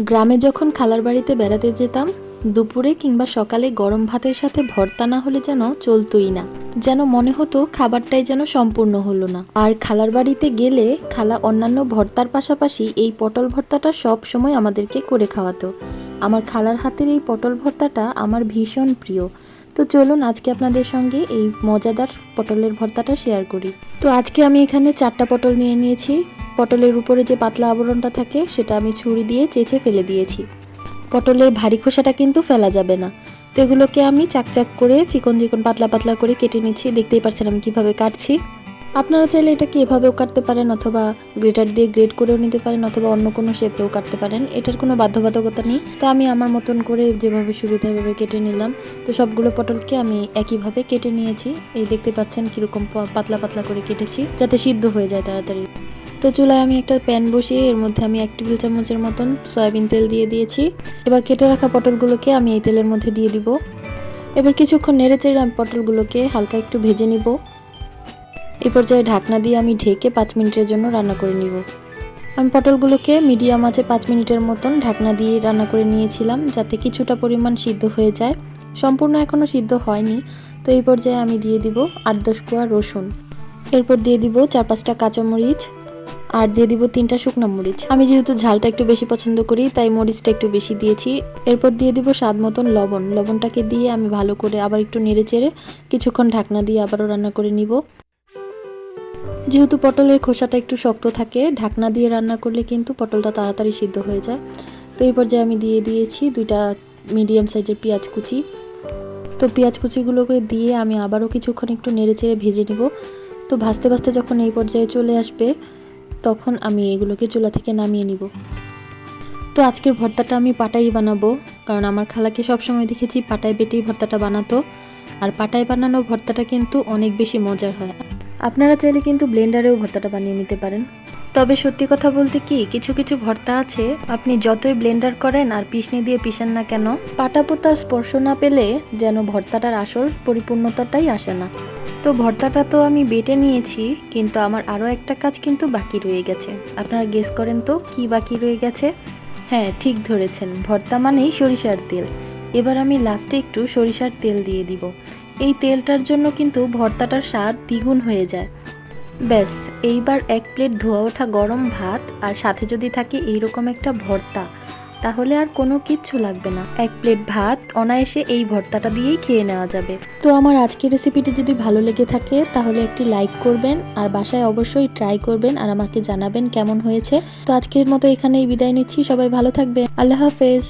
গ্রামে যখন খালার বাড়িতে বেড়াতে যেতাম, দুপুরে কিংবা সকালে গরম ভাতের সাথে ভর্তা না হলে যেন চলতোই না। যেন মনে হতো খাবারটাই যেন সম্পূর্ণ হলো না। আর খালার বাড়িতে গেলে খালা অন্যান্য ভর্তার পাশাপাশি এই পটল ভর্তাটা সব সময় আমাদেরকে করে খাওয়াতো। আমার খালার হাতের এই পটল ভর্তাটা আমার ভীষণ প্রিয়। তো চলুন আজকে আপনাদের সঙ্গে এই মজাদার পটলের ভর্তাটা শেয়ার করি। তো আজকে আমি এখানে চারটা পটল নিয়ে নিয়েছি। পটলের উপরে যে পাতলা আবরণটা থাকে, সেটা আমি ছুরি দিয়ে চেঁচে ফেলে দিয়েছি। পটলের ভারী খোসাটা কিন্তু ফেলা যাবে না। তো এগুলোকে আমি চাকচাক করে চিকন চিকন পাতলা পাতলা করে কেটে নিচ্ছি। দেখতেই পাচ্ছেন আমি কীভাবে কাটছি। আপনারা চাইলে এটাকে এভাবেও কাটতে পারেন অথবা গ্রেটার দিয়ে গ্রেড করেও নিতে পারেন অথবা অন্য কোনো শেপেও কাটতে পারেন। এটার কোনো বাধ্যবাধকতা নেই। তো আমি আমার মতন করে যেভাবে সুবিধা ভাবে কেটে নিলাম। তো সবগুলো পটলকে আমি একইভাবে কেটে নিয়েছি। এই দেখতে পাচ্ছেন কীরকম পাতলা পাতলা করে কেটেছি, যাতে সিদ্ধ হয়ে যায় তাড়াতাড়ি। তো চুলায় আমি একটা প্যান বসিয়ে এর মধ্যে আমি এক টেবিল চামচের মতন সয়াবিন তেল দিয়ে দিয়েছি। এবার কেটে রাখা পটলগুলোকে আমি এই তেলের মধ্যে দিয়ে দিব। এবার কিছুক্ষণ নেড়ে চেড়ে আমি পটলগুলোকে হালকা একটু ভেজে নিব। এই পর্যায়ে ঢাকনা দিয়ে আমি ঢেকে পাঁচ মিনিটের জন্য রান্না করে নিব। আমি পটলগুলোকে মিডিয়াম আছে পাঁচ মিনিটের মতন ঢাকনা দিয়ে রান্না করে নিয়েছিলাম যাতে কিছুটা পরিমাণ সিদ্ধ হয়ে যায়। সম্পূর্ণ এখনও সিদ্ধ হয়নি, তো এই পর্যায়ে আমি দিয়ে দিব আট দশ কোয়া রসুন। এরপর দিয়ে দিব চার পাঁচটা কাঁচামরিচ আর দিয়ে দিব তিনটা শুকনো মরিচ। আমি যেহেতু ঝালটা একটু বেশি পছন্দ করি, তাই মরিচটা একটু বেশি দিয়েছি। এরপর দিয়ে দিব স্বাদ মতন লবণ। লবণটাকে দিয়ে আমি ভালো করে আবার একটু নেড়ে চেড়ে কিছুক্ষণ ঢাকনা দিয়ে আবারও রান্না করে নিব। যেহেতু পটলের খোসাটা একটু শক্ত থাকে, ঢাকনা দিয়ে রান্না করলে কিন্তু পটলটা তাড়াতাড়ি সিদ্ধ হয়ে যায়। তো এই পর্যায়ে আমি দিয়ে দিয়েছি দুইটা মিডিয়াম সাইজের পেঁয়াজ কুচি। তো পেঁয়াজ কুচিগুলোকে দিয়ে আমি আবারও কিছুক্ষণ একটু নেড়ে চেড়ে ভেজে নিব। তো ভাজতে ভাজতে যখন এই পর্যায়ে চলে আসবে তখন আমি এগুলোকে চুলা থেকে নামিয়ে নিব। তো আজকের ভর্তাটা আমি পাটাই বানাবো, কারণ আমার খালাকে সবসময় দেখেছি পাটায় বেটেই ভর্তাটা বানাতো। আর পাটায় বানানো ভর্তাটা কিন্তু অনেক বেশি মজার হয়। আপনারা চাইলে কিন্তু ব্লেন্ডারেও ভর্তাটা বানিয়ে নিতে পারেন। তবে সত্যি কথা বলতে কি, কিছু কিছু ভর্তা আছে, আপনি যতই ব্লেন্ডার করেন আর পিষনি দিয়ে পিসান না কেন পাটা পোতার স্পর্শ না পেলে যেন ভর্তাটার আসল পরিপূর্ণতাটাই আসে না। তো ভর্তাটা তো আমি বেটে নিয়েছি, কিন্তু আমার আরও একটা কাজ কিন্তু বাকি রয়ে গেছে। আপনারা গেস করেন তো, কি বাকি রয়ে গেছে? হ্যাঁ ঠিক ধরেছেন, ভর্তা মানেই সরিষার তেল। এবার আমি লাস্টে একটু সরিষার তেল দিয়ে দিব। এই তেলটার জন্য কিন্তু ভর্তাটার স্বাদ দ্বিগুণ হয়ে যায়। ব্যাস, এইবার এক প্লেট ধোয়া ওঠা গরম ভাত আর সাথে যদি থাকে এইরকম একটা ভর্তা, তাহলে আর কোনো কিচ্ছু লাগবে না। এক প্লেট ভাত, অনায়াসে এই ভর্তাটা দিয়েই খেয়ে নেওয়া যাবে। তো আমার আজকের রেসিপিটি যদি ভালো লেগে থাকে, তাহলে একটি লাইক করবেন আর বাসায় অবশ্যই ট্রাই করবেন আর আমাকে জানাবেন কেমন হয়েছে। তো আজকের মতো এখানেই বিদায় নিচ্ছি, সবাই ভালো থাকবে আল্লাহ হাফেজ।